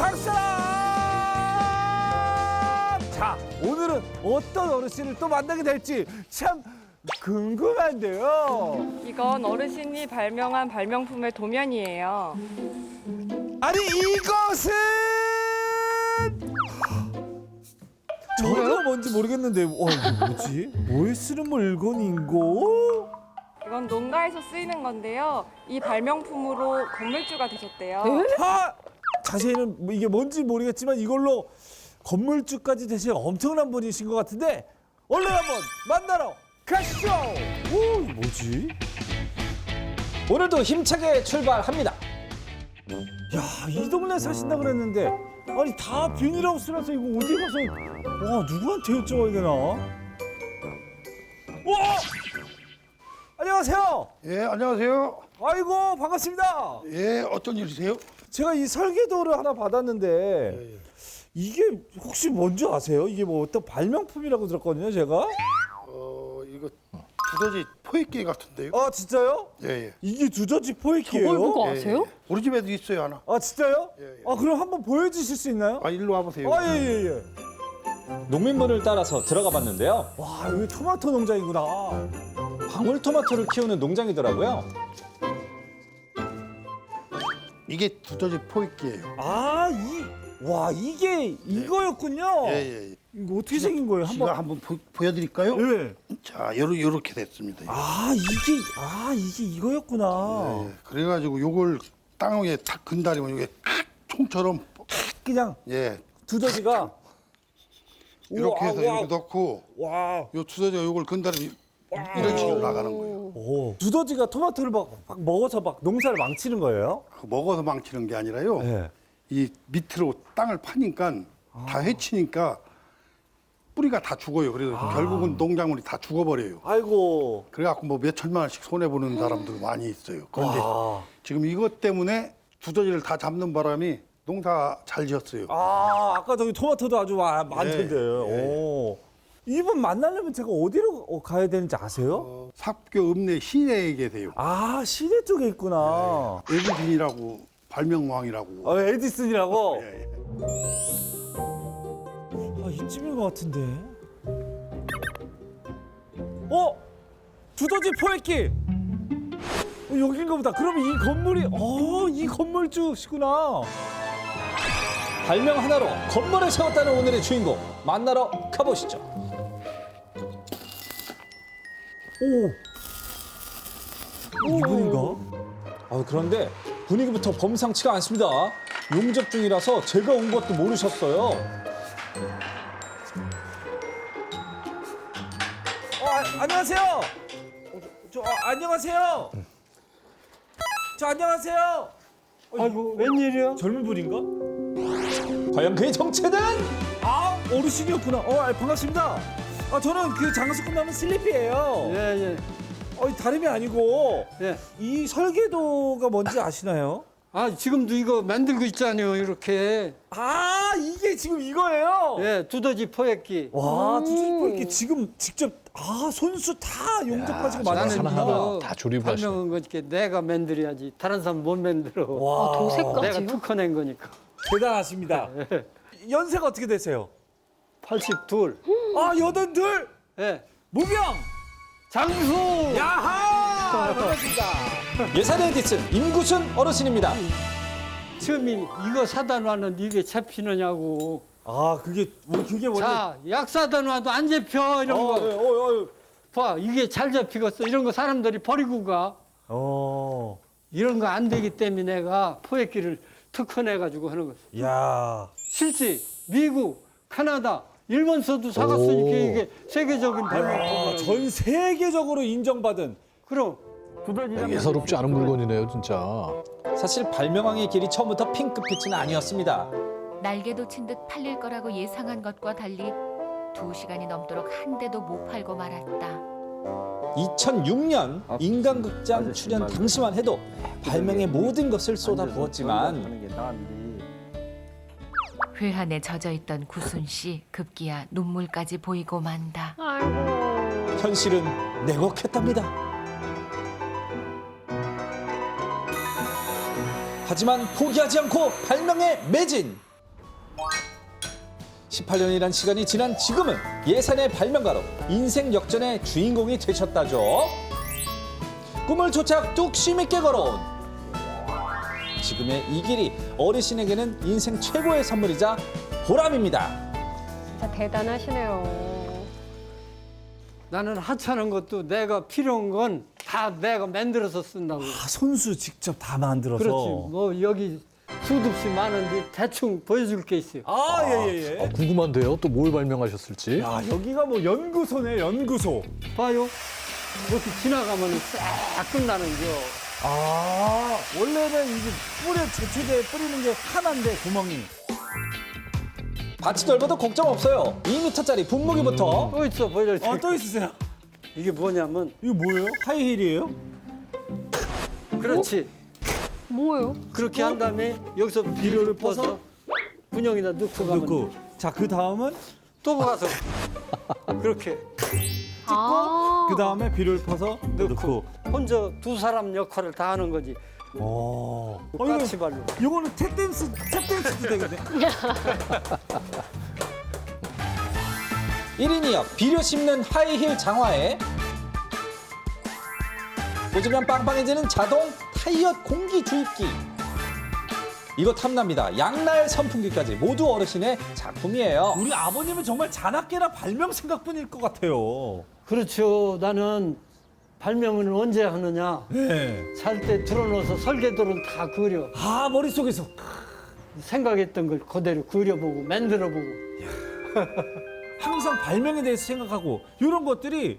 작사람! 자, 오늘은 어떤 어르신을 또 만나게 될지 참 궁금한데요. 이건 어르신이 발명한 발명품의 도면이에요. 아니 이것은 저도 뭔지 모르겠는데 어 이거 뭐지? 뭐에 쓰는 물건인고? 이건 농가에서 쓰이는 건데요. 이 발명품으로 건물주가 되셨대요. 아 자세히는 뭐 이게 뭔지 모르겠지만 이걸로 건물주까지 되신 엄청난 분이신 것 같은데 얼른 한번 만나러 가시죠. 오 이거 뭐지? 오늘도 힘차게 출발합니다. 야, 이 동네 사신다 그랬는데 아니 다 비닐하우스라서 이거 어디 가서 와 누구한테 여쭤봐야 되나? 와! 안녕하세요. 예, 안녕하세요. 아이고 반갑습니다. 예, 어떤 일이세요? 제가 이 설계도를 하나 받았는데 이게 혹시 뭔지 아세요? 이게 뭐 어떤 발명품이라고 들었거든요, 제가. 어, 이거 두더지 포획기 같은데요? 아 진짜요? 예, 예. 이게 두더지 포획기예요? 저걸 보고 예, 아세요? 예. 우리 집에도 있어요, 하나. 아 진짜요? 예, 예. 아 그럼 한번 보여주실 수 있나요? 아, 일로 와보세요. 아 예예 예. 농민분을 따라서 들어가 봤는데요. 와 여기 토마토 농장이구나. 방울토마토를 키우는 농장이더라고요. 이게 두더지 포획기예요. 아, 이, 와, 이게 이거였군요. 예, 예, 예. 이거 어떻게 생긴 거예요? 제가 한번. 한번 보, 여드릴까요 예. 자, 요러, 요렇게 됐습니다. 아, 이게, 아, 이게 이거였구나. 예, 그래가지고 요걸 땅에 탁 근다리면 이게 총처럼 그냥 예 두더지가. 이렇게 해서 우와, 우와. 이렇게 넣고 와. 요 두더지가 요걸 근다리면 이런 식으로 나가는 거예요. 오. 두더지가 토마토를 막, 막 먹어서 막 농사를 망치는 거예요? 먹어서 망치는 게 아니라요. 예. 이 밑으로 땅을 파니까 다 해치니까 뿌리가 다 죽어요. 그래서 결국은 농작물이 다 죽어버려요. 아이고. 그래갖고 뭐 몇 천만 원씩 손해 보는 사람들 많이 있어요. 그런데 와. 지금 이것 때문에 두더지를 다 잡는 바람이 농사 잘 지었어요. 아, 아까 저기 토마토도 아주 마- 많던데. 예. 오. 이분 만나려면 제가 어디로 어, 가야 되는지 아세요? 어, 삽교 읍내 시내에 계세요. 아, 시내 쪽에 있구나. 에디슨이라고 발명왕이라고. 어, 에디슨이라고? 예, 예. 아, 이쯤인 것 같은데. 어? 두더지 포획기! 어, 여긴가 보다. 그럼 이 건물이, 어, 이 건물주시구나. 발명 하나로 건물을 세웠다는 오늘의 주인공 만나러 가보시죠. 오. 오, 이분인가? 아, 그런데 분위기부터 범상치가 않습니다. 용접 중이라서 제가 온 것도 모르셨어요. 어, 아, 안녕하세요. 어, 저, 저, 아, 안녕하세요. 저, 안녕하세요. 아이고 웬일이야? 젊은 분인가? 과연 그의 정체는? 아, 어르신이었구나. 어, 아, 반갑습니다. 아, 저는 그 장수 끝나면 슬리피예요. 예 예 어, 다름이 아니고 예. 이 설계도가 뭔지 아시나요? 아 지금도 이거 만들고 있잖아요 이렇게. 아 이게 지금 이거예요. 예 두더지 포획기. 와 두준이 이렇게 지금 직접 아 손수 다 용접하시고 나는 만드시구나. 이거 다 조립을 하시네. 발명한 거니까 내가 만들어야지 다른 사람 못 만들어. 와 아, 도색까지요? 내가 특허낸 거니까. 대단하십니다. 연세가 어떻게 되세요? 82. 아 여든 둘 예. 무병 장수. 야하 반갑습니다. 예산 에디슨 임구순 어르신입니다. 처음에 이거 사다 놨는데 이게 잡히느냐고. 아 그게 뭐 그게 원래 자, 약 사다 놔도 안 잡혀 이런 어, 거. 예, 어, 어, 봐, 이게 잘 잡히겠어. 이런 거 사람들이 버리고 가. 어. 이런 거 안 되기 때문에 내가 포획기를 특허내 가지고 하는 거지. 야. 실제 미국, 카나다, 일본서도 사갔으니까 이게 세계적인 아, 발명품. 전 세계적으로 인정받은 그럼 두더지랑 예사롭지 않은 물건이네요, 진짜. 사실 발명왕의 길이 처음부터 핑크빛은 아니었습니다. 날개도 친 듯 팔릴 거라고 예상한 것과 달리 두 시간이 넘도록 한 대도 못 팔고 말았다. 2006년 인간극장 출연 당시만 해도 발명의 모든 것을 쏟아 부었지만 회한에 젖어 있던 구순 씨 급기야 눈물까지 보이고 만다. 현실은 냉혹했답니다. 하지만 포기하지 않고 발명에 매진. 18년이란 시간이 지난 지금은 예산의 발명가로 인생 역전의 주인공이 되셨다죠. 꿈을 쫓아 뚝심 있게 걸어온 지금의 이 길이 어르신에게는 인생 최고의 선물이자 보람입니다. 진짜 대단하시네요. 나는 하찮은 것도 내가 필요한 건 다 내가 만들어서 쓴다고. 아, 손수 직접 다 만들어서. 그렇지. 뭐 여기 수없이 많은데 대충 보여줄 게 있어요. 아, 예, 예, 예. 아, 궁금한데요. 또 뭘 발명하셨을지. 야, 여기가 뭐 연구소네, 연구소. 봐요. 이렇게 지나가면 싹 끝나는 거. 아, 원래는 이게 뿌려, 제초제에 뿌리는 게 하나인데, 구멍이. 밭이 넓어도 걱정 없어요. 2m짜리 분무기부터 또 있어 보여줄 어, 게. 또 있으세요? 이게 뭐냐면 이거 뭐예요? 하이힐이에요? 그렇지. 뭐예요? 그렇게 한 다음에 여기서 비료를 퍼서 분영에다 넣고 가면 넣고. 자, 그 다음은 또 가서 그렇게 아, 그 다음에 비료를 퍼서 넣고. 혼자 두 사람 역할을 다 하는 거지. 오. 어, 이거, 까치발로. 이거는 탭댄스, 탭댄스도 되겠네. 1인 2역 비료 씹는 하이힐 장화에 꽂으면 빵빵해지는 자동 타이어 공기 주입기 이거 탐납니다 양날 선풍기까지 모두 어르신의 작품이에요 우리 아버님은 정말 잔악계나 발명 생각뿐일 것 같아요. 그렇죠. 나는 발명을 언제 하느냐. 네. 살 때 들어놓아서 설계도를 다 그려. 아, 머릿속에서. 생각했던 걸 그대로 그려보고 만들어보고. 항상 발명에 대해서 생각하고 이런 것들이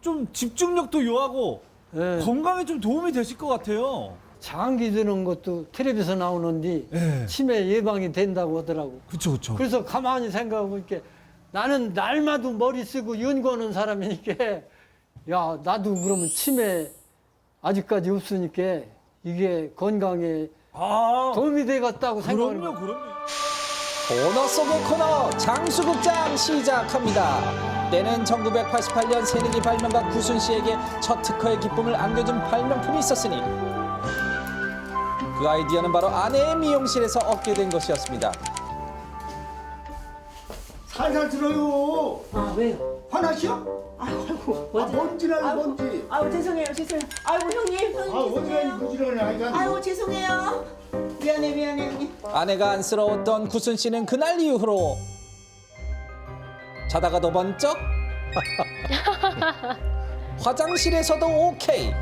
좀 집중력도 요하고 예. 건강에 좀 도움이 되실 것 같아요. 장기 드는 것도 텔레비에서 나오는데 예. 치매 예방이 된다고 하더라고. 그렇죠, 그렇죠. 그래서 가만히 생각하고 이렇게 나는 날마다 머리 쓰고 연구하는 사람이니까 야 나도 그러면 치매 아직까지 없으니까 이게 건강에 아, 도움이 되겠다고 생각하는 그럼요, 거야. 그럼요. 코너 속의 코너 장수극장 시작합니다 때는 1988년 새내기 발명가 구순 씨에게 첫 특허의 기쁨을 안겨준 발명품이 있었으니 그 아이디어는 바로 아내의 미용실에서 얻게 된 것이었습니다 살살 들어요. 아 왜요? 화나시오? 아이고 아, 뭔지라 뭔지. 아이고 죄송해요 죄송해요 아이고 형님 아, 형님 어디가 이 죄송해요 부지런해. 아이가. 아이고 죄송해요 미안해 미안해 형님 아내가 안쓰러웠던 구순 씨는 그날 이후로 자다가도 번쩍 화장실에서도 오케이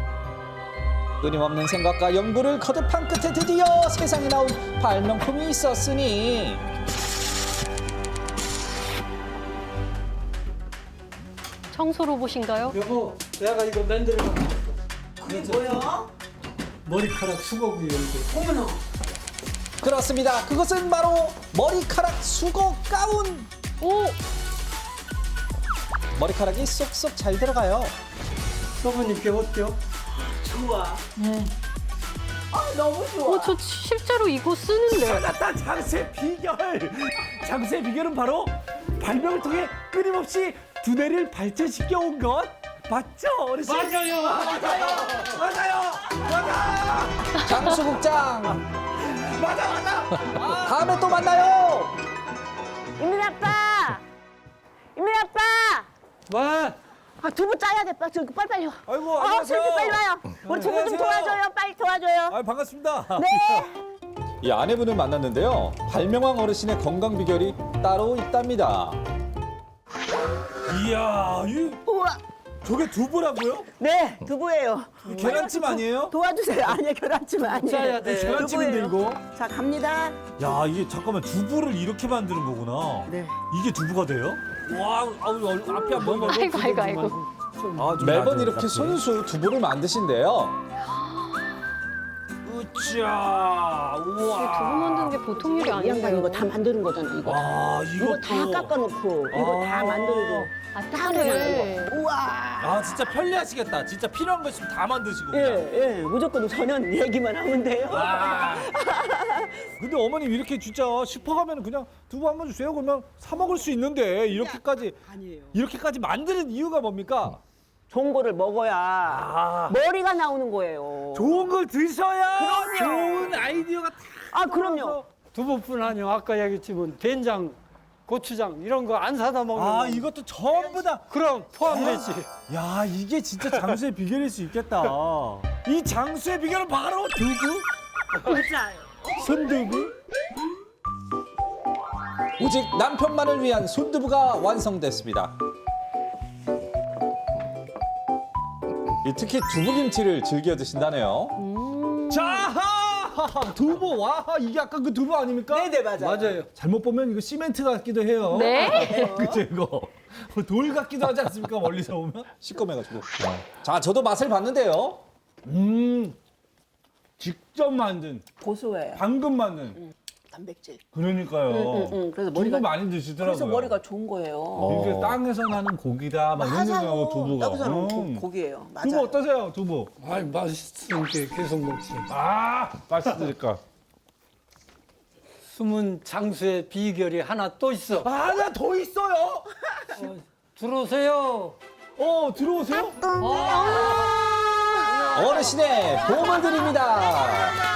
끊임없는 생각과 연구를 거듭한 끝에 드디어 세상에 나온 발명품이 있었으니. 청소 로봇인가요? 여보 내가 이거 만들어. 그게 뭐야? 머리카락 수거구요 이거 어머나. 그렇습니다. 그것은 바로 머리카락 수거 가운. 오, 머리카락이 쏙쏙 잘 들어가요. 써보니까 어때요? 좋아 아 너무 좋아 어, 저 실제로 이거 쓰는데. 찾았다 장세 비결. 장세 비결은 바로 발명을 통해 끊임없이 두뇌를 발전시켜 온 것. 맞죠, 어르신? 맞아요. 맞아요. 맞아. 장수국장 맞아, 맞아. 다음에 또 만나요 이민 아빠 이민 아빠 와 아 두부 짜야 돼 빨리 빨리 아이고, 아 안녕하세요. 우리 두부 좀 안녕하세요. 도와줘요 빨리 도와줘요 아, 반갑습니다. 네 이 아내분을 만났는데요 발명왕 어르신의 건강 비결이 따로 있답니다 이야, 이 우와 저게 두부라고요? 네 두부예요 계란찜 아니에요? 도와주세요 아니요 계란찜 아니에요 짜야 돼. 계란찜인데. 이거? 자 갑니다 야, 이게 잠깐만 두부를 이렇게 만드는 거구나. 네 이게 두부가 돼요? 와, 아우, 아우, 앞에 안 보이면 아이고, 아이고, 아이고. 아, 좀 매번 이렇게. 손수 두부를 만드신대요 으쌰, 두부 우와. 만드는 게 보통 일이 이 양반 아니에요. 이거 다 만드는 거잖아 이거 와, 이거 다 깎아놓고 이거 다 아. 만들고 아, 다 따뜻해. 만들고 우와 아, 진짜 편리하시겠다. 진짜 필요한 거 있으면 다 만드시고. 그냥. 예, 예, 무조건 저는 얘기만 하면 돼요. 와. 근데 어머님 이렇게 진짜 슈퍼 가면 그냥 두부 한 번 주세요. 그러면 사 먹을 수 있는데 이렇게까지 아니에요. 이렇게까지 만드는 이유가 뭡니까? 좋은 거를 먹어야 아, 머리가 나오는 거예요. 좋은 걸 드셔야 그럼요. 좋은 아이디어가 다 아, 그럼요. 두부뿐 아니고 아까 얘기했지만 된장, 고추장 이런 거 안 사다 먹는 아 거. 이것도 전부 다. 그럼 포함되지. 야 이게 진짜 장수의 비결일 수 있겠다. 이 장수의 비결은 바로 두부. 맞아요. 손두부. 오직 남편만을 위한 손두부가 완성됐습니다. 이 특히 두부김치를 즐겨 드신다네요. 자 두부 와 이게 아까 그 두부 아닙니까? 네네 맞아요. 맞아요. 잘못 보면 이거 시멘트 같기도 해요. 네. 그죠 이거 돌 같기도 하지 않습니까 멀리서 보면? 시꺼매가지고. 자, 저도 맛을 봤는데요. 음 직접 만든 고소해요. 방금 만든 단백질. 그러니까요. 응, 응. 그래서 두부 머리가 많이 드시더라고요. 그래서 머리가 좋은 거예요. 이게 땅에서 나는 고기다 막 이런 두부가. 여기서 는 음. 고기예요. 맞아요. 두부 어떠세요 두부? 아이 맛있으니까 계속 먹지. 아 맛있으니까. 숨은 장수의 비결이 하나 또 있어. 아 나 더 있어요. 들어오세요. 어 들어오세요. 어르신의 보험을 드립니다.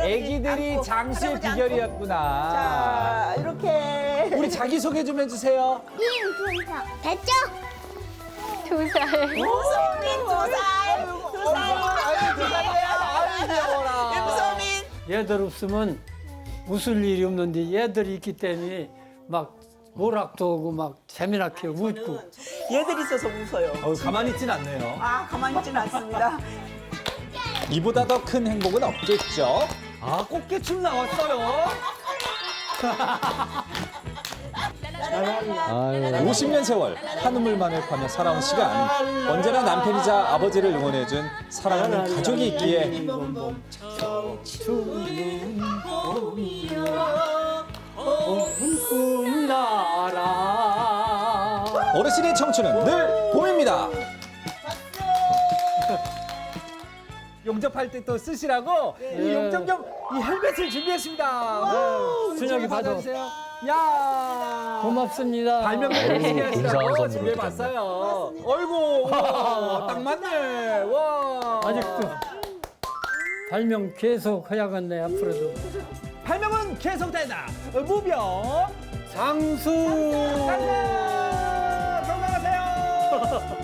애기들이 장수의 비결이었구나. 자 이렇게. 우리 자기 소개 좀 해주세요. 됐죠? 두 살. 소민 두 살, 두 살. 윤소민. 얘들 없으면 웃을 일이 없는데 얘들이 있기 때문에 막 오락도 오고 막 재미나 게 웃고. 얘들 있어서 웃어요. 어, 가만히 있진 않네요. 아 가만히 있지는 않습니다. 이보다 더 큰 행복은 없겠죠. 아 꽃게춤 나왔어요. 50년 세월 한우물만을 파며 살아온 시간 언제나 남편이자 아버지를 응원해준 사랑하는 가족이 있기에 꿈나라. 어르신의 청춘은 늘 봄입니다. 용접할 때 또 쓰시라고 이 용접 겸이 헬멧을 준비했습니다. 준혁이 받아. 받아주세요. 야 고맙습니다. 발명 어우, 헬멧 근사한 하시라고 선물을 준비해봤어요. 어이구 와, 딱 맞네. 와 아직도 발명 계속 해야겠네 앞으로도. 발명은 계속된다. 무병 장수. 간다. 건강하세요.